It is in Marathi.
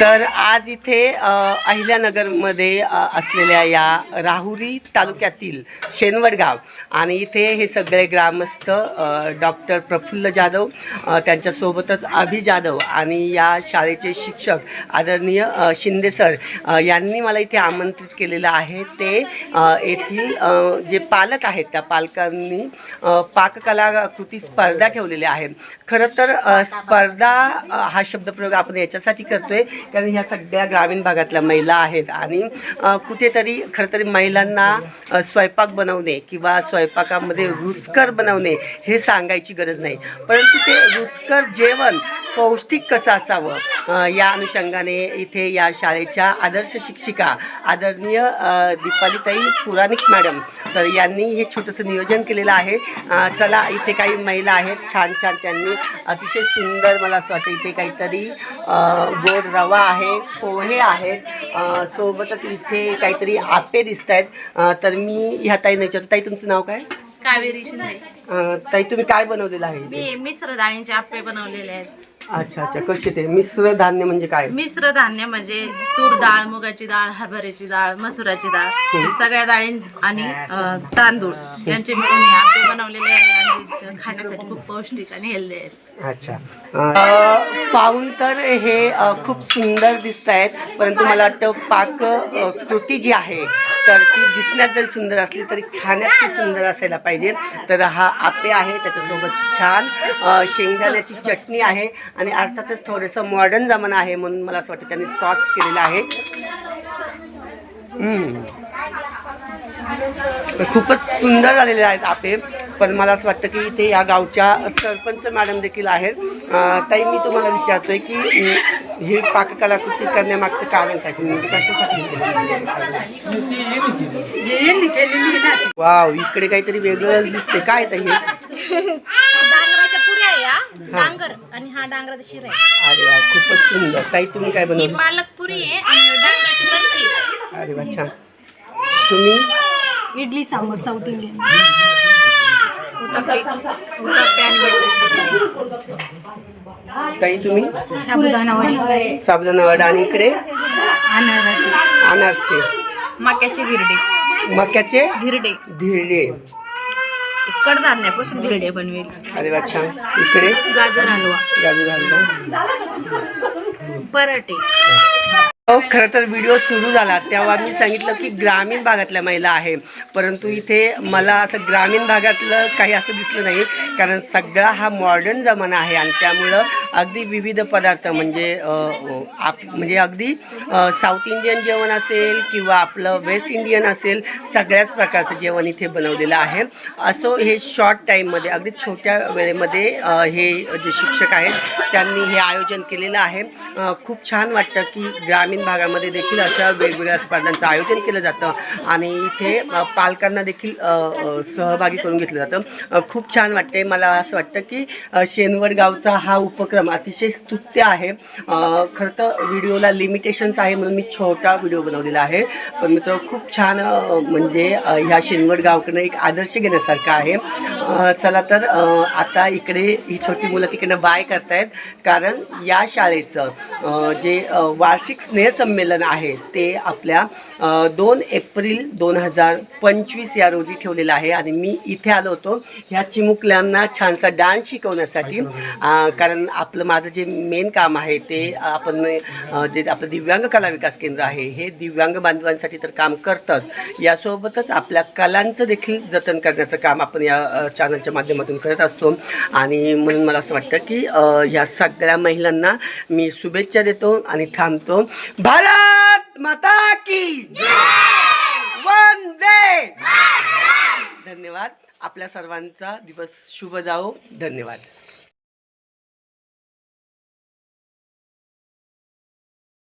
तर आज इथे अहिल्यानगरमध्ये असलेल्या या राहुरी तालुक्यातील शेनवड गाव आणि इथे हे सगळे ग्रामस्थ डॉक्टर प्रफुल्ल जाधव त्यांच्यासोबतच अभि जाधव आणि या शाळेचे शिक्षक आदरणीय शिंदे सर यांनी मला इथे आमंत्रित केलेलं आहे. ते येथील जे पालक आहेत त्या पालकांनी पाककला कृती स्पर्धा ठेवलेल्या आहेत खरं तर स्पर्धा हा शब्दप्रयोग आपण याच्यासाठी करतोय कारण ह्या सगळ्या ग्रामीण भागातल्या महिला आहेत आणि कुठेतरी खरं तरी महिलांना स्वयंपाक बनवणे किंवा स्वयंपाकामध्ये रुचकर बनवणे हे सांगायची गरज नाही. परंतु ते रुचकर जेवण पौष्टिक कसं असावं? या अनुषंगाने इथे या शाळेच्या आदर्श शिक्षिका आदरणीय दीपालीताई पुराणिक मॅडम तर यांनी हे छोटंसं नियोजन केलेलं आहे. चला इथे काही महिला आहेत. छान छान त्यांनी अतिशय सुंदर मला असं वाटतं इथे काहीतरी गोड रवा आहे पोहे आहेत. सोबतच इथे काहीतरी आपे दिसत आहेत. तर मी ह्या ताईने विचारतो ताई तुमचं नाव काय? कावेरी शिंदे. ताई तुम्ही काय बनवलेलं आहे? मी मिश्र डाळींचे आप्पे बनवलेले आहेत. अच्छा अच्छा. कसे ते? मिश्र धान्य म्हणजे काय? मिश्र धान्य म्हणजे तूर डाळ मुगाची डाळ हरभऱ्याची डाळ मसुराची डाळ सगळ्या डाळी आणि अं, तांदूळ यांचे मिळून हे आप्पे बनवलेले आहे आणि खाण्यासाठी खूप पौष्टिक आणि हेल्दी आहेत अच्छा. अ, पाहून तर हे अ, खूप सुंदर दिसत आहेत परंतु मला वाटतं पाक अ, कृती जी आहे तर ती दिसण्यात जरी सुंदर असली तरी खाण्यात ती सुंदर असायला पाहिजे. तर हा आपे आहे त्याच्यासोबत छान शेंगदाण्याची चटणी आहे आणि अर्थातच थोडंसं मॉडर्न जमाना आहे म्हणून मला असं वाटतं त्यांनी सॉस केलेला आहे. खूपच सुंदर झालेले आहेत आपे. पण मला असं वाटतं की इथे या गावच्या सरपंच मॅडम देखील आहेत. ताई मी तुम्हाला विचारतोय की ही पाककलाकृती करण्यामागचं कारण काय? तुम्ही कशासाठी केलं? वाव इकडे काहीतरी वेगळंच दिसते काय ताई हे? डांगराच्या पुऱ्या आहे या डांगर आणि हा डांगराचा शिरा आहे. अरे वा खूपच सुंदर. ताई तुम्ही काय ही बनवलं पालक पुरी आहे आणि डांगराची बर्फी अरे वा छान. तुम्ही? Idli sambar south Indian. ताई तुम्ही? साबुदाणा वडी. साबुदाणा वडा आणि इकडे? अनारसे. अनारसे. मक्याचे धिरडे. मक्याचे? धिरडे. धिरडे. कडधान्यापासून धिरडे बनवेल. अरे वा छान. इकडे? गाजर हलवा. गाजू घालला पराठे. खरं तर व्हिडिओ सुरू झाला. तेव्हा मी सांगितलं की ग्रामीण भागातल्या महिला आहे. परंतु इथे मला असं ग्रामीण भागातलं काही असं दिसलं नाही. कारण सगळा हा मॉडर्न जमाना आहे आणि त्यामुळं अगदी विविध पदार्थ म्हणजे आप म्हणजे अगदी साऊथ इंडियन जेवण असेल किंवा आपलं वेस्ट इंडियन असेल सगळ्याच प्रकारचं जेवण इथे बनवलेलं आहे. असो हे शॉर्ट टाईममध्ये अगदी छोट्या वेळेमध्ये हे जे शिक्षक आहेत त्यांनी हे आयोजन केलेलं आहे. खूप छान वाटतं की ग्रामीण भागामध्ये देखील अशा वेगवेगळ्या स्पर्धांचं आयोजन केलं जातं. आणि इथे पालकांना देखील सहभागी करून घेतलं जातं. खूप छान वाटते मला असं वाटतं की शेनवड गावचा हा उपक्रम अतिशय स्तुत्य आहे. खरं तर व्हिडिओला लिमिटेशन्स आहे म्हणून मी छोटा व्हिडिओ बनवलेला आहे. पण मित्र खूप छान म्हणजे ह्या शेनवड गावकडनं एक आदर्श घेण्यासारखा आहे. चला तर आता इकडे ही छोटी मुलं तिकडनं बाय करतायत. कारण या शाळेचं जे वार्षिक स्नेह स्नेहसंमेलन आहे. ते आपल्या दोन एप्रिल दोन हजार पंचवीस या रोजी ठेवलेलं आहे. आणि मी इथे आलो होतो. ह्या चिमुकल्यांना छानसा डान्स शिकवण्यासाठी. कारण आपलं माझं जे मेन काम आहे ते आपण जे आपलं दिव्यांग कला विकास केंद्र आहे हे दिव्यांग बांधवांसाठी तर काम करतंच. यासोबतच आपल्या कलांचं देखील जतन करण्याचं काम आपण या चॅनलच्या माध्यमातून करत असतो. आणि म्हणून मला असं वाटतं की अ, या सगळ्या महिलांना मी शुभेच्छा देतो आणि थांबतो. भारत माता की वंदे! धन्यवाद. आपल्या सर्वांचा दिवस शुभ जाओ धन्यवाद.